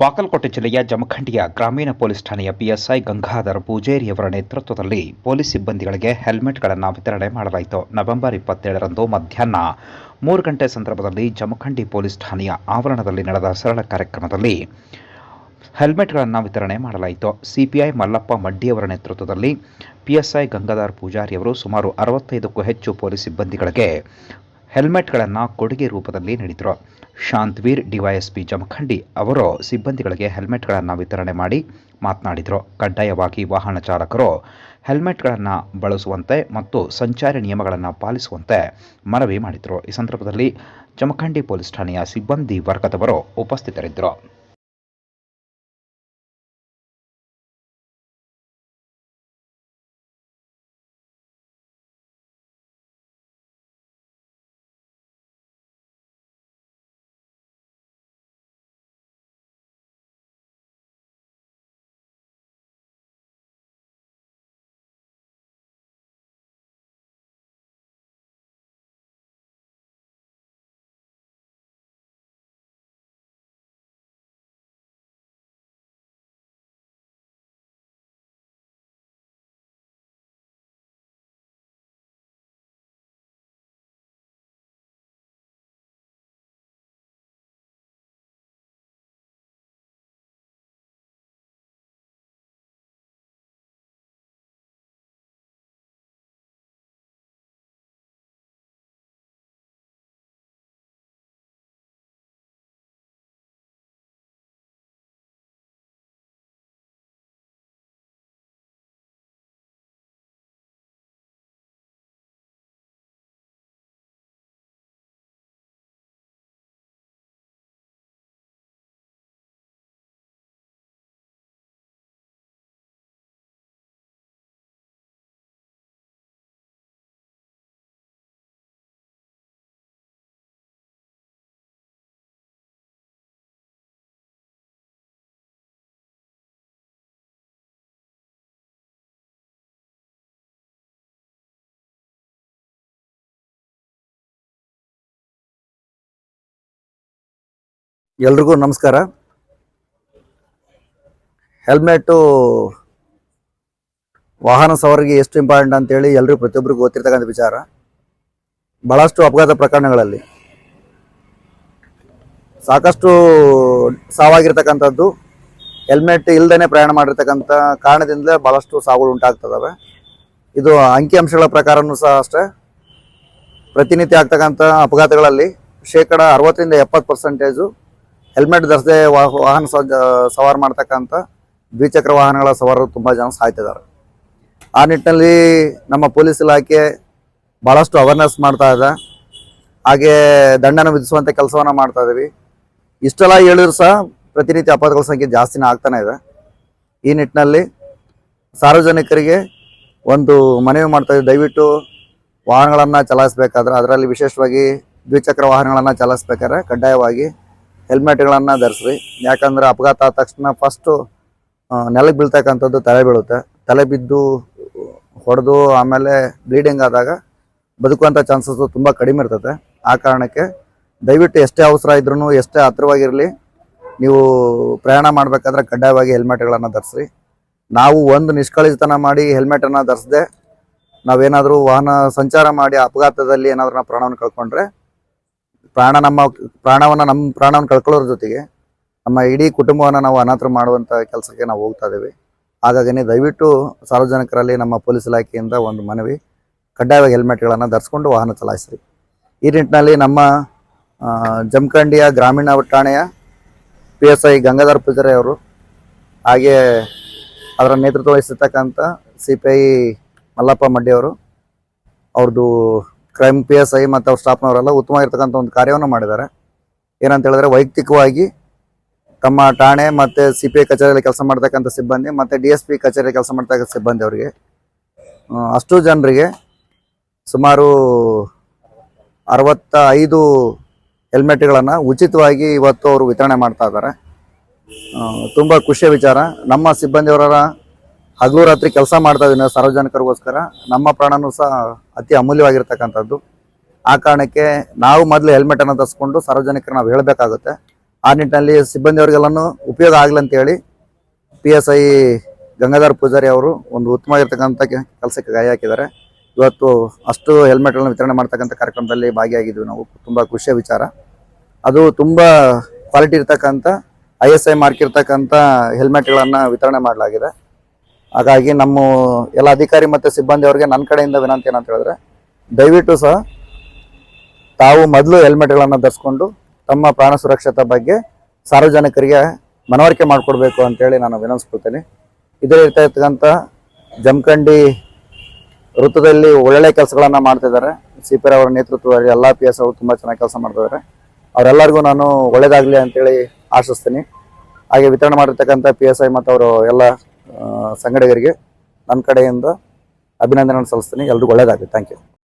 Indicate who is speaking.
Speaker 1: ಬಾಗಲಕೋಟೆ ಜಿಲ್ಲೆಯ ಜಮಖಂಡಿಯ ಗ್ರಾಮೀಣ ಪೊಲೀಸ್ ಠಾಣೆಯ ಪಿಎಸ್ಐ ಗಂಗಾಧರ್ ಪೂಜೇರಿಯವರ ನೇತೃತ್ವದಲ್ಲಿ ಪೊಲೀಸ್ ಸಿಬ್ಬಂದಿಗಳಿಗೆ ಹೆಲ್ಮೆಟ್ಗಳನ್ನು ವಿತರಣೆ ಮಾಡಲಾಯಿತು. ನವೆಂಬರ್ ಇಪ್ಪತ್ತೇಳರಂದು ಮಧ್ಯಾಹ್ನ ಮೂರು ಗಂಟೆ ಸಂದರ್ಭದಲ್ಲಿ ಜಮಖಂಡಿ ಪೊಲೀಸ್ ಠಾಣೆಯ ಆವರಣದಲ್ಲಿ ನಡೆದ ಸರಳ ಕಾರ್ಯಕ್ರಮದಲ್ಲಿ ಹೆಲ್ಮೆಟ್ಗಳನ್ನು ವಿತರಣೆ ಮಾಡಲಾಯಿತು. ಸಿಪಿಐ ಮಲ್ಲಪ್ಪ ಮಡ್ಡಿಯವರ ನೇತೃತ್ವದಲ್ಲಿ ಪಿಎಸ್ಐ ಗಂಗಾಧರ್ ಪೂಜಾರಿಯವರು ಸುಮಾರು ಅರವತ್ತೈದಕ್ಕೂ ಹೆಚ್ಚು ಪೊಲೀಸ್ ಸಿಬ್ಬಂದಿಗಳಿಗೆ ಹೆಲ್ಮೆಟ್ಗಳನ್ನು ಕೊಡುಗೆ ರೂಪದಲ್ಲಿ ನೀಡಿದರು. ಶಾಂತವೀರ್ ಡಿವೈಎಸ್ಪಿ ಜಮಖಂಡಿ ಅವರು ಸಿಬ್ಬಂದಿಗಳಿಗೆ ಹೆಲ್ಮೆಟ್ಗಳನ್ನು ವಿತರಣೆ ಮಾಡಿ ಮಾತನಾಡಿದರು. ಕಡ್ಡಾಯವಾಗಿ ವಾಹನ ಚಾಲಕರು ಹೆಲ್ಮೆಟ್ಗಳನ್ನು ಬಳಸುವಂತೆ ಮತ್ತು ಸಂಚಾರಿ ನಿಯಮಗಳನ್ನು ಪಾಲಿಸುವಂತೆ ಮನವಿ ಮಾಡಿದರು. ಈ ಸಂದರ್ಭದಲ್ಲಿ ಜಮಖಂಡಿ ಪೊಲೀಸ್ ಠಾಣೆಯ ಸಿಬ್ಬಂದಿ ವರ್ಗದವರು ಉಪಸ್ಥಿತರಿದ್ದರು.
Speaker 2: ಎಲ್ರಿಗೂ ನಮಸ್ಕಾರ. ಹೆಲ್ಮೆಟ್ಟು ವಾಹನ ಸವಾರಿಗೆ ಎಷ್ಟು ಇಂಪಾರ್ಟೆಂಟ್ ಅಂತೇಳಿ ಎಲ್ರಿಗೂ ಪ್ರತಿಯೊಬ್ಬರಿಗೂ ಗೊತ್ತಿರ್ತಕ್ಕಂಥ ವಿಚಾರ. ಭಾಳಷ್ಟು ಅಪಘಾತ ಪ್ರಕರಣಗಳಲ್ಲಿ. ಸಾಕಷ್ಟು ಸಾವಾಗಿರ್ತಕ್ಕಂಥದ್ದು. ಹೆಲ್ಮೆಟ್ ಇಲ್ಲದೇ ಪ್ರಯಾಣ ಮಾಡಿರ್ತಕ್ಕಂಥ ಕಾರಣದಿಂದಲೇ ಭಾಳಷ್ಟು ಸಾವುಗಳು ಉಂಟಾಗ್ತದವೆ. ಇದು ಅಂಕಿಅಂಶಗಳ ಪ್ರಕಾರನೂ ಸಹ ಅಷ್ಟೇ. ಪ್ರತಿನಿತ್ಯ ಆಗ್ತಕ್ಕಂಥ ಅಪಘಾತಗಳಲ್ಲಿ ಶೇಕಡ ಅರವತ್ತರಿಂದ ಎಪ್ಪತ್ತು ಪರ್ಸೆಂಟೇಜು ಹೆಲ್ಮೆಟ್ ಧರಿಸದೆ ವಾಹನ ಸವಾರ ಮಾಡ್ತಕ್ಕಂಥ ದ್ವಿಚಕ್ರ ವಾಹನಗಳ ಸವಾರರು ತುಂಬ ಜನ ಸಾಯ್ತಿದ್ದಾರೆ. ಆ ನಿಟ್ಟಿನಲ್ಲಿ ನಮ್ಮ ಪೊಲೀಸ್ ಇಲಾಖೆ ಭಾಳಷ್ಟು ಅವೇರ್ನೆಸ್ ಮಾಡ್ತಾ ಇದೆ. ಹಾಗೆ ದಂಡನ ವಿಧಿಸುವಂಥ ಕೆಲಸವನ್ನು ಮಾಡ್ತಾ ಇದ್ದೀವಿ ಇಷ್ಟೆಲ್ಲ ಹೇಳಿದ್ರು ಸಹ ಪ್ರತಿನಿತ್ಯ ಅಪಘಾತಗಳ ಸಂಖ್ಯೆ ಜಾಸ್ತಿನೇ ಆಗ್ತಾನೆ ಇದೆ. ಈ ನಿಟ್ಟಿನಲ್ಲಿ ಸಾರ್ವಜನಿಕರಿಗೆ ಒಂದು ಮನವಿ ಮಾಡ್ತಾ ಇದ್ದೀವಿ ದಯವಿಟ್ಟು ವಾಹನಗಳನ್ನು ಚಲಾಯಿಸಬೇಕಾದ್ರೆ ಅದರಲ್ಲಿ ವಿಶೇಷವಾಗಿ ದ್ವಿಚಕ್ರ ವಾಹನಗಳನ್ನು ಚಲಾಯಿಸ್ಬೇಕಾದ್ರೆ ಕಡ್ಡಾಯವಾಗಿ ಹೆಲ್ಮೆಟ್ಗಳನ್ನು ಧರಿಸ್ರಿ. ಯಾಕಂದ್ರೆ ಅಪಘಾತ ಆದ ತಕ್ಷಣ ಫಸ್ಟು ನೆಲಕ್ಕೆ ಬೀಳ್ತಕ್ಕಂಥದ್ದು ತಲೆ ಬೀಳುತ್ತೆ. ತಲೆ ಬಿದ್ದು ಹೊಡೆದು ಆಮೇಲೆ ಬ್ಲೀಡಿಂಗ್ ಆದಾಗ ಬದುಕುವಂಥ ಚಾನ್ಸಸ್ ತುಂಬ ಕಡಿಮೆ ಇರ್ತದೆ ಆ ಕಾರಣಕ್ಕೆ ದಯವಿಟ್ಟು ಎಷ್ಟೇ ಅವಸರ ಇದ್ರೂ ಎಷ್ಟೇ ಹತ್ರವಾಗಿರಲಿ, ನೀವು ಪ್ರಯಾಣ ಮಾಡಬೇಕಾದ್ರೆ ಕಡ್ಡಾಯವಾಗಿ ಹೆಲ್ಮೆಟ್ಗಳನ್ನು ಧರಿಸ್ರಿ. ನಾವು ಒಂದು ನಿಷ್ಕಳಿತನ ಮಾಡಿ ಹೆಲ್ಮೆಟನ್ನು ಧರಿಸದೆ ನಾವೇನಾದರೂ ವಾಹನ ಸಂಚಾರ ಮಾಡಿ ಅಪಘಾತದಲ್ಲಿ ಏನಾದರೂ ನಾವು ಪ್ರಾಣವನ್ನು ಕಳ್ಕೊಂಡ್ರೆ ಪ್ರಾಣ ನಮ್ಮ ಪ್ರಾಣವನ್ನು ನಮ್ಮ ಪ್ರಾಣವನ್ನು ಕಳ್ಕೊಳ್ಳೋರ ಜೊತೆಗೆ ನಮ್ಮ ಇಡೀ ಕುಟುಂಬವನ್ನು ನಾವು ಅನಾಥ ಮಾಡುವಂಥ ಕೆಲಸಕ್ಕೆ ನಾವು ಹೋಗ್ತಾ ಇದ್ದೀವಿ. ಹಾಗಾಗಿ ದಯವಿಟ್ಟು ಸಾರ್ವಜನಿಕರಲ್ಲಿ ನಮ್ಮ ಪೊಲೀಸ್ ಇಲಾಖೆಯಿಂದ ಒಂದು ಮನವಿ, ಕಡ್ಡಾಯವಾಗಿ ಹೆಲ್ಮೆಟ್ಗಳನ್ನು ಧರಿಸ್ಕೊಂಡು ವಾಹನ ಚಲಾಯಿಸ್ರಿ. ಈ ನಿಟ್ಟಿನಲ್ಲಿ ನಮ್ಮ ಜಮಖಂಡಿಯ ಗ್ರಾಮೀಣ ಠಾಣೆಯ P S I Gangadhar Pujari ಅವರು ಹಾಗೆ ಅದರ ನೇತೃತ್ವ ವಹಿಸಿರ್ತಕ್ಕಂಥ ಸಿ ಪಿ ಐ ಮಲ್ಲಪ್ಪ ಮಡ್ಡಿಯವರು ಅವ್ರದ್ದು ಕ್ರೈಮ್ ಪಿ ಎಸ್ ಐ ಮತ್ತು ಅವ್ರ ಸ್ಟಾಫ್ನವರೆಲ್ಲ ಉತ್ತಮವಾಗಿರ್ತಕ್ಕಂಥ ಒಂದು ಕಾರ್ಯವನ್ನು ಮಾಡಿದ್ದಾರೆ. ಏನಂತ ಹೇಳಿದ್ರೆ ವೈಯಕ್ತಿಕವಾಗಿ ತಮ್ಮ ಠಾಣೆ ಮತ್ತು ಸಿ ಪಿ ಐ ಕಚೇರಿಯಲ್ಲಿ ಕೆಲಸ ಮಾಡ್ತಕ್ಕಂಥ ಸಿಬ್ಬಂದಿ ಮತ್ತು ಡಿ ಎಸ್ ಪಿ ಕಚೇರಿಯಲ್ಲಿ ಕೆಲಸ ಮಾಡ್ತಕ್ಕಂಥ ಸಿಬ್ಬಂದಿ ಅವರಿಗೆ. ಅಷ್ಟು ಜನರಿಗೆ ಸುಮಾರು ಅರವತ್ತ ಐದು ಹೆಲ್ಮೆಟ್ಗಳನ್ನು ಉಚಿತವಾಗಿ ಇವತ್ತು ಅವರು ವಿತರಣೆ ಮಾಡ್ತಾ ಇದ್ದಾರೆ. ತುಂಬ ಖುಷಿಯ ವಿಚಾರ. ನಮ್ಮ ಸಿಬ್ಬಂದಿಯವರ ಹಗಲು ರಾತ್ರಿ ಕೆಲಸ ಮಾಡ್ತಾ ಇದ್ದೀನಿ ಸಾರ್ವಜನಿಕರಿಗೋಸ್ಕರ. ನಮ್ಮ ಪ್ರಾಣನೂ ಸಹ ಅತಿ ಅಮೂಲ್ಯವಾಗಿರ್ತಕ್ಕಂಥದ್ದು. ಆ ಕಾರಣಕ್ಕೆ ನಾವು ಮೊದಲು ಹೆಲ್ಮೆಟನ್ನು ತರಿಸ್ಕೊಂಡು ಸಾರ್ವಜನಿಕರು ನಾವು ಹೇಳಬೇಕಾಗುತ್ತೆ. ಆ ನಿಟ್ಟಿನಲ್ಲಿ ಸಿಬ್ಬಂದಿಯವರಿಗೆಲ್ಲನೂ ಉಪಯೋಗ ಆಗಲಿ ಅಂತೇಳಿ P S I Gangadhar Pujari ಅವರು ಒಂದು ಉತ್ತಮವಾಗಿರ್ತಕ್ಕಂಥ ಕೆಲಸಕ್ಕೆ ಕೈ ಹಾಕಿದ್ದಾರೆ. ಇವತ್ತು ಅಷ್ಟು ಹೆಲ್ಮೆಟ್ಗಳನ್ನು ವಿತರಣೆ ಮಾಡ್ತಕ್ಕಂಥ ಕಾರ್ಯಕ್ರಮದಲ್ಲಿ ಭಾಗಿಯಾಗಿದ್ವಿ ನಾವು. ತುಂಬ ಖುಷಿಯ ವಿಚಾರ. ಅದು ತುಂಬ ಕ್ವಾಲಿಟಿ ಇರ್ತಕ್ಕಂಥ ಐ ಎಸ್ ಐ ಮಾರ್ಕ್ ಇರ್ತಕ್ಕಂಥ ಹೆಲ್ಮೆಟ್ಗಳನ್ನು ವಿತರಣೆ ಮಾಡಲಾಗಿದೆ. ಹಾಗಾಗಿ ನಮ್ಮ ಎಲ್ಲ ಅಧಿಕಾರಿ ಮತ್ತು ಸಿಬ್ಬಂದಿಯವರಿಗೆ ನನ್ನ ಕಡೆಯಿಂದ ವಿನಂತಿ ಏನಂತ ಹೇಳಿದ್ರೆ, ದಯವಿಟ್ಟು ಸಹ ತಾವು ಮೊದಲು ಹೆಲ್ಮೆಟ್ಗಳನ್ನು ಧರಿಸ್ಕೊಂಡು ತಮ್ಮ ಪ್ರಾಣ ಸುರಕ್ಷತೆ ಬಗ್ಗೆ ಸಾರ್ವಜನಿಕರಿಗೆ ಮನವರಿಕೆ ಮಾಡಿಕೊಡ್ಬೇಕು ಅಂತೇಳಿ ನಾನು ವಿನಂತಿಸ್ಕೊಳ್ತೇನೆ. ಇದೇ ರೀತಿ ಇರ್ತಕ್ಕಂಥ ಜಮಖಂಡಿ ವೃತ್ತದಲ್ಲಿ ಒಳ್ಳೊಳ್ಳೆ ಕೆಲಸಗಳನ್ನು ಮಾಡ್ತಿದ್ದಾರೆ ಸಿ ಪಿ ಅವರ ನೇತೃತ್ವದಲ್ಲಿ ಎಲ್ಲ ಪಿ ಎಸ್ ಅವರು ತುಂಬ ಚೆನ್ನಾಗಿ ಕೆಲಸ ಮಾಡ್ತಿದ್ದಾರೆ ಅವರೆಲ್ಲರಿಗೂ ನಾನು ಒಳ್ಳೇದಾಗಲಿ ಅಂತೇಳಿ ಆಶಿಸ್ತೀನಿ. ಹಾಗೆ ವಿತರಣೆ ಮಾಡಿರ್ತಕ್ಕಂಥ ಪಿ ಎಸ್ ಐ ಮತ್ತು ಅವರು ಎಲ್ಲ ಸಂಘಟಕರಿಗೆ ನನ್ನ ಕಡೆಯಿಂದ ಅಭಿನಂದನೆ ಸಲ್ಲಿಸ್ತೀನಿ. ಎಲ್ರಿಗೂ ಒಳ್ಳೇದಾಗಲಿ. Thank you